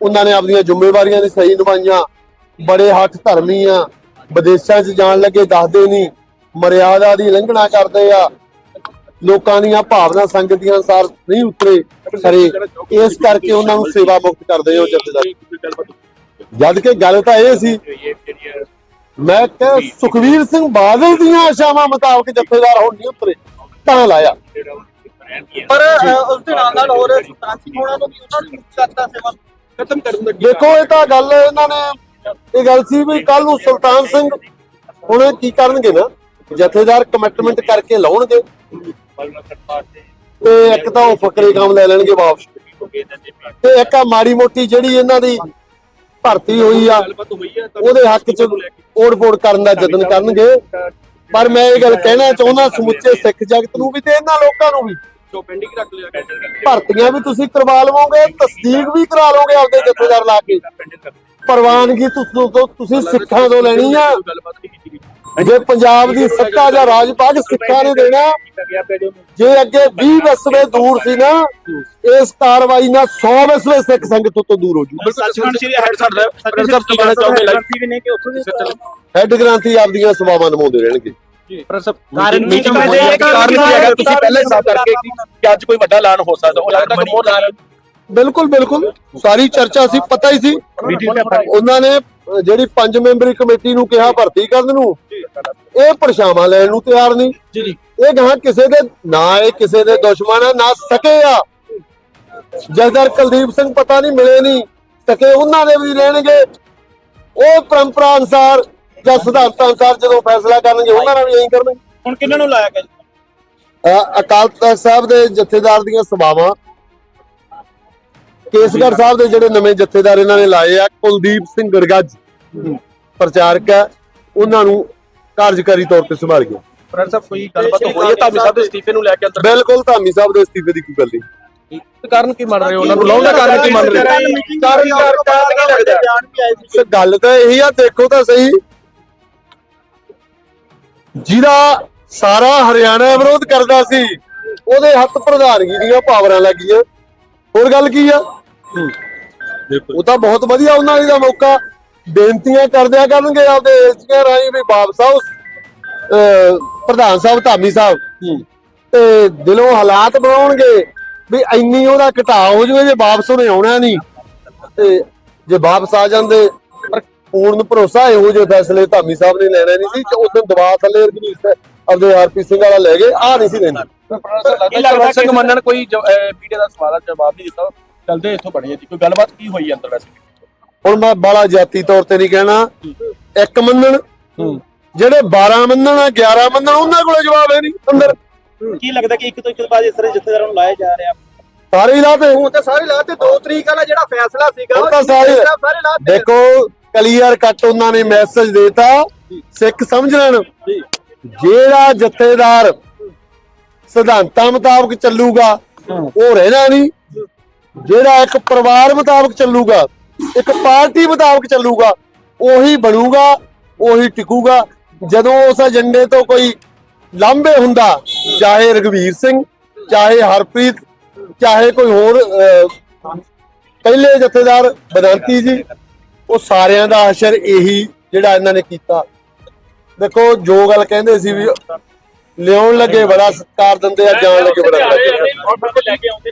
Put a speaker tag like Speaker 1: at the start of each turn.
Speaker 1: ਉਹਨਾਂ ਨੇ ਆਪਣੀਆਂ ਜ਼ਿੰਮੇਵਾਰੀਆਂ ਦੀ ਸਹੀ ਨਿਭਾਈਆਂ। ਬੜੇ ਹੱਥ ਧਰਮੀ ਆ। ਵਿਦੇਸ਼ਾਂ 'ਚ ਜਾਣ ਲੱਗੇ ਦੱਸਦੇ ਨਹੀਂ। ਮਰਿਆਦਾ ਦੀ ਉਲੰਘਣਾ ਕਰਦੇ ਆ। ਲੋਕਾਂ ਦੀਆਂ ਭਾਵਨਾ ਸੰਗਤੀਆਂ ਅਨਸਾਰ ਨਹੀਂ ਉਤਰੇ ਖਰੇ। ਇਸ ਕਰਕੇ ਉਹਨਾਂ ਨੂੰ ਸੇਵਾ ਮੁਕਤ ਕਰਦੇ ਹੋ ਜਥੇਦਾਰ ਜਦ ਕਿ ਗੱਲ ਤਾਂ ਇਹ ਸੀ, ਮੈਂ ਕਿਹਾ ਸੁਖਵੀਰ ਸਿੰਘ ਬਾਦਲ ਦੀਆਂ ਆਸ਼ਾਵਾਂ ਮੁਤਾਬਕ ਜਥੇਦਾਰ ਹੁਣ ਨਹੀਂ ਉਤਰੇ, ਤਾਂ ਲਾਇਆ।
Speaker 2: ਪਰ ਉਸ ਦੇ ਨਾਲ ਨਾਲ ਹੋਰ ਸੁਲਤਾਨ ਸਿੰਘ ਹੋਣਾ ਨੂੰ ਵੀ ਉਹਨਾਂ ਨੂੰ ਕਰਤਾ ਸੇਵਾ ਖਤਮ ਕਰਨ ਦਾ
Speaker 1: ਦੇਖੋ ਇਹ ਤਾਂ ਗੱਲ ਇਹਨਾਂ ਨੇ ਇਹ ਗੱਲ ਸੀ ਵੀ ਕੱਲ ਨੂੰ ਸੁਲਤਾਨ ਸਿੰਘ ਹੁਣ ਕੀ ਕਰਨਗੇ ਨਾ? ਜਥੇਦਾਰ ਕਮਿਟਮੈਂਟ ਕਰਕੇ ਲਾਉਣਗੇ। ਤੇ ਇੱਕ ਤਾਂ ਉਹ ਫਕਰੇ ਕੰਮ ਲੈ ਲੈਣਗੇ ਵਾਪਸ। ਤੇ ਇੱਕ ਆ ਮਾੜੀ ਮੋਟੀ ਜਿਹੜੀ ਇਹਨਾਂ ਦੀ ਭਰਤੀ ਹੋਈ ਆ ਉਹਦੇ ਹੱਕ 'ਚ ਓੜ-ਪੋੜ ਕਰਨ ਦਾ ਯਤਨ ਕਰਨਗੇ। ਪਰ ਮੈਂ ਇਹ ਗੱਲ ਕਹਿਣਾ ਚਾਹੁੰਦਾ ਸਮੁੱਚੇ ਸਿੱਖ ਜਗਤ ਨੂੰ ਵੀ ਤੇ ਇਹਨਾਂ ਲੋਕਾਂ ਨੂੰ ਵੀ।
Speaker 2: ਜੋ ਪੈਂਡਿੰਗ ਰੱਖ ਲਿਆ
Speaker 1: ਭਰਤੀਆਂ ਵੀ ਤੁਸੀਂ ਕਰਵਾ ਲਵੋਗੇ ਤਸਦੀਕ ਵੀ ਕਰਾ ਲਓਗੇ ਆਪਦੇ ਜਥੇਦਾਰ ਲਾ ਕੇ ਪ੍ਰਵਾਨਗੀ ਤੁਸੀਂ ਤੋਂ ਤੁਸੀਂ ਸਿੱਖਾਂ ਤੋਂ ਲੈਣੀ ਆ ਜੇ ਪੰਜਾਬ ਦੀ ਸੱਤਾ ਜਾਂ ਰਾਜ ਸਿੱਖਾਂ ਨੇ ਦੇਣਾ ਜੇ ਅੱਗੇ 20 ਵਸਵੇ ਦੂਰ ਸੀ ਨਾ ਇਸ ਕਾਰਵਾਈ ਨਾਲ 100 ਵਸਵੇ ਸਿੱਖ ਸੰਗਤ ਤੋਂ ਦੂਰ ਹੋ ਜੂ
Speaker 2: ਹੈੱਡ
Speaker 1: ਗ੍ਰਾਂਥੀ ਆਪਦੀਆਂ ਸੇਵਾਵਾਂ ਨਿਭਾਉਂਦੇ ਰਹਿਣਗੇ
Speaker 2: ਪਰ ਸਭ ਕਾਰਨ ਮੀਟਿੰਗ ਹੋਈ ਹੈ ਕਾਰਨ ਕੀ ਹੈਗਾ? ਤੁਸੀਂ ਪਹਿਲਾਂ ਹਿਸਾਬ ਕਰਕੇ ਕਿ ਅੱਜ ਕੋਈ ਵੱਡਾ ਐਲਾਨ ਹੋ ਸਕਦਾ। ਉਹ ਲੱਗਦਾ ਕਿ ਹੋਰ ਐਲਾਨ
Speaker 1: ਬਿਲਕੁਲ ਬਿਲਕੁਲ। ਸਾਰੀ ਚਰਚਾ ਸੀ ਪਤਾ ਹੀ ਸੀ। ਉਹਨਾਂ ਨੇ ਜਿਹੜੀ ਪੰਜ ਮੈਂਬਰੀ ਕਮੇਟੀ ਨੂੰ ਕਿਹਾ ਭਰਤੀ ਕਰਨ ਨੂੰ ਇਹ ਪਰਛਾਵਾਂ ਲੈਣ ਨੂੰ ਤਿਆਰ ਨਹੀਂ।
Speaker 2: ਜੀ
Speaker 1: ਇਹ ਗਾਂ ਕਿਸੇ ਦੇ ਨਾ ਇਹ ਕਿਸੇ ਦੇ ਦੁਸ਼ਮਣ ਆ ਨਾ ਸਕੇ ਆ। ਜਸਦਰ ਕੁਲਦੀਪ ਸਿੰਘ ਪਤਾ ਨਹੀਂ ਮਿਲੇ ਨਹੀਂ। ਸਕੇ ਉਹਨਾਂ ਦੇ ਵੀ ਰਹਿਣਗੇ। ਉਹ ਪਰੰਪਰਾ ਅਨਸਾਰ ਜਾਂ ਸਿਧਾਂਤਾਂ ਅਨਸਾਰ ਜਦੋਂ ਫੈਸਲਾ ਕਰਨਗੇ ਉਹਨਾਂ ਨਾਲ ਵੀ ਇਹੀ ਕਰਨਗੇ
Speaker 2: ਹੁਣ ਕਿਹਨਾਂ ਨੂੰ ਲਾਇਆ ਗਿਆ
Speaker 1: ਅ- ਅਕਾਲ ਤਖਤ ਸਾਹਿਬ ਦੇ ਜਥੇਦਾਰ ਦੀਆਂ ਸਭਾਵਾਂ। ਕੇਸਗੜ੍ਹ ਸਾਹਿਬ ਦੇ ਜਿਹੜੇ ਨਵੇਂ ਜਥੇਦਾਰ ਇਹਨਾਂ ਨੇ ਲਾਏ ਆ ਕੁਲਦੀਪ ਸਿੰਘ ਗਰਗੱਜ ਪ੍ਰਚਾਰਕ ਹੈ ਉਹਨਾਂ ਨੂੰ ਕਾਰਜਕਾਰੀ ਤੌਰ ਤੇ ਸੰਭਾਲ ਗਿਆ।
Speaker 2: ਪਰ ਸਾਹਿਬ ਕੋਈ ਗੱਲਬਾਤ ਹੋਈ ਹੈ? ਧਾਮੀ ਸਾਹਿਬ ਦੇ ਅਸਤੀਫੇ ਨੂੰ ਲੈ ਕੇ ਅੰਦਰ?
Speaker 1: ਬਿਲਕੁਲ ਧਾਮੀ ਸਾਹਿਬ ਦੇ ਅਸਤੀਫੇ ਦੀ ਕੋਈ ਗੱਲ ਨਹੀਂ।
Speaker 2: ਕਾਰਨ ਕੀ ਮੰਨ ਰਹੇ ਹੋ? ਉਹਨਾਂ ਨੂੰ ਲਾਉਣ ਦਾ ਕਾਰਨ ਕੀ ਮੰਨ ਰਹੇ ਹੋ? ਕਾਰਨ ਕਾਰਨ ਕੀ ਲੱਗਦਾ
Speaker 1: ਗੱਲ ਤਾਂ ਇਹੀ ਆ ਦੇਖੋ ਤਾਂ ਸਹੀ। ਜਿਹਦਾ ਸਾਰਾ ਹਰਿਆਣਾ ਵਿਰੋਧ ਕਰਦਾ ਸੀ ਉਹਦੇ ਹੱਥ ਪ੍ਰਧਾਨਗੀ ਦੀਆਂ ਪਾਵਰਾਂ ਲੱਗੀਆਂ ਹੋਰ ਗੱਲ ਕੀ ਆ? ਉਹ ਤਾਂ ਬਹੁਤ ਵਧੀਆ ਉਹਨਾਂ ਲਈ ਦਾ ਮੌਕਾ। ਬੇਨਤੀਆਂ ਕਰਦਿਆ ਕਰਨਗੇ ਆਪਦੇ ਏਜੰਟਾਂ ਰਾਹੀਂ ਵੀ ਆਓ। ਅਹ ਪ੍ਰਧਾਨ ਸਾਹਿਬ ਧਾਮੀ ਸਾਹਿਬ। ਤੇ ਦਿਲੋਂ ਹਾਲਾਤ ਬਣਾਉਣਗੇ ਵੀ ਇੰਨੀ ਉਹਦਾ ਘਟਾਅ ਹੋ ਜਾਵੇ ਜੇ ਵਾਪਸ ਉਹਨੇ ਆਉਣਾ ਨਹੀਂ। ਤੇ ਜੇ ਵਾਪਸ ਆ ਜਾਂਦੇ ਪਰ ਪੂਰਨ ਭਰੋਸਾ ਇਹੋ ਜਿਹੇ ਫੈਸਲੇ ਧਾਮੀ ਸਾਹਿਬ ਨੇ ਲੈਣੇ ਨਹੀਂ ਸੀ ਉਦੋਂ ਦਬਾਅ ਥੱਲੇ ਰਜਨੀਸ਼ ਆਪਦੇ ਆਰਪੀ ਸਿੰਘ ਵਾਲਾ ਲੈ ਗਏ ਆ ਨਹੀਂ ਸੀ ਲੈਂਦੇ
Speaker 2: ਕੀ ਲੱਗਦਾ ਸਿੰਘ ਮੰਨਣ ਕੋਈ ਮੀਡੀਆ ਦਾ ਸਵਾਲ ਦਾ ਜਵਾਬ ਨਹੀਂ ਦਿੱਤਾ। ਚਲਦੇ ਇੱਥੋਂ ਬਣੀ ਜੀ। ਕੋਈ ਗੱਲਬਾਤ ਕੀ ਹੋਈ ਅੰਦਰ ਵੈਸੇ?
Speaker 1: ਹੁਣ ਮੈਂ ਬਾਲਾ ਜਾਤੀ ਤੌਰ ਤੇ ਨਹੀਂ ਕਹਿਣਾ। ਇੱਕ ਮੰਨਣ ਜਿਹੜੇ 12 ਮੰਨਣ 11 ਮੰਨਣ ਉਹਨਾਂ ਕੋਲੇ ਜਵਾਬ ਹੈ ਨਹੀਂ ਅੰਦਰ।
Speaker 2: ਕੀ ਲੱਗਦਾ ਕਿ ਇੱਕ ਤੋਂ ਇੱਕ ਬਾਅਦ ਇਸ ਤਰ੍ਹਾਂ ਜਥੇਦਾਰਾਂ ਨੂੰ ਲਾਇਆ ਜਾ ਰਿਹਾ?
Speaker 1: ਸਾਰੇ ਹੀ ਲਾਤੇ।
Speaker 2: ਹੁਣ ਤੇ ਸਾਰੇ ਲਾਤੇ 2 ਤਰੀਕ ਵਾਲਾ ਜਿਹੜਾ ਫੈਸਲਾ ਸੀਗਾ
Speaker 1: ਉਹ ਤਾਂ ਸਾਰੇ
Speaker 2: ਸਾਰੇ ਲਾਤੇ।
Speaker 1: ਦੇਖੋ ਕਲੀਅਰ ਕੱਟ ਉਹਨਾਂ ਨੇ ਮੈਸੇਜ ਦੇਤਾ। ਸਿੱਖ ਸਮਝ ਲੈਣ ਜਿਹੜਾ ਜਥੇਦਾਰ ਸਿਧਾਂਤਾਂ ਮੁਤਾਬਕ ਚੱਲੂਗਾ ਉਹ ਰਹਿਣਾ ਨਹੀਂ। ਜਿਹੜਾ ਇੱਕ ਪਰਿਵਾਰ ਮੁਤਾਬਕ ਚੱਲੂਗਾ ਇੱਕ ਪਾਰਟੀ ਮੁਤਾਬਕ ਚੱਲੂਗਾ ਉਹੀ ਬਣੂਗਾ ਉਹੀ ਟਿਕੂਗਾ। ਜਦੋਂ ਉਸ ਏਜੰਡੇ ਤੋਂ ਕੋਈ ਲਾਂਭੇ ਹੁੰਦਾ ਚਾਹੇ ਰਗਵੀਰ ਸਿੰਘ ਚਾਹੇ ਹਰਪ੍ਰੀਤ ਚਾਹੇ ਕੋਈ ਹੋਰ ਪਹਿਲੇ ਜਥੇਦਾਰ ਬਦੰਤੀ ਜੀ ਉਹ ਸਾਰਿਆਂ ਦਾ ਅਸਰ ਇਹੀ ਜਿਹੜਾ ਇਹਨਾਂ ਨੇ ਕੀਤਾ ਦੇਖੋ, ਜੋ ਗੱਲ ਕਹਿੰਦੇ ਸੀ ਵੀ ਲਿਆਉਣ ਲੱਗੇ ਬੜਾ ਸਤਿਕਾਰ ਦਿੰਦੇ ਆ, ਜਾਣ ਲੱਗੇ ਬੜਾ ਸਤਿਕਾਰ ਦਿੰਦੇ ਆ।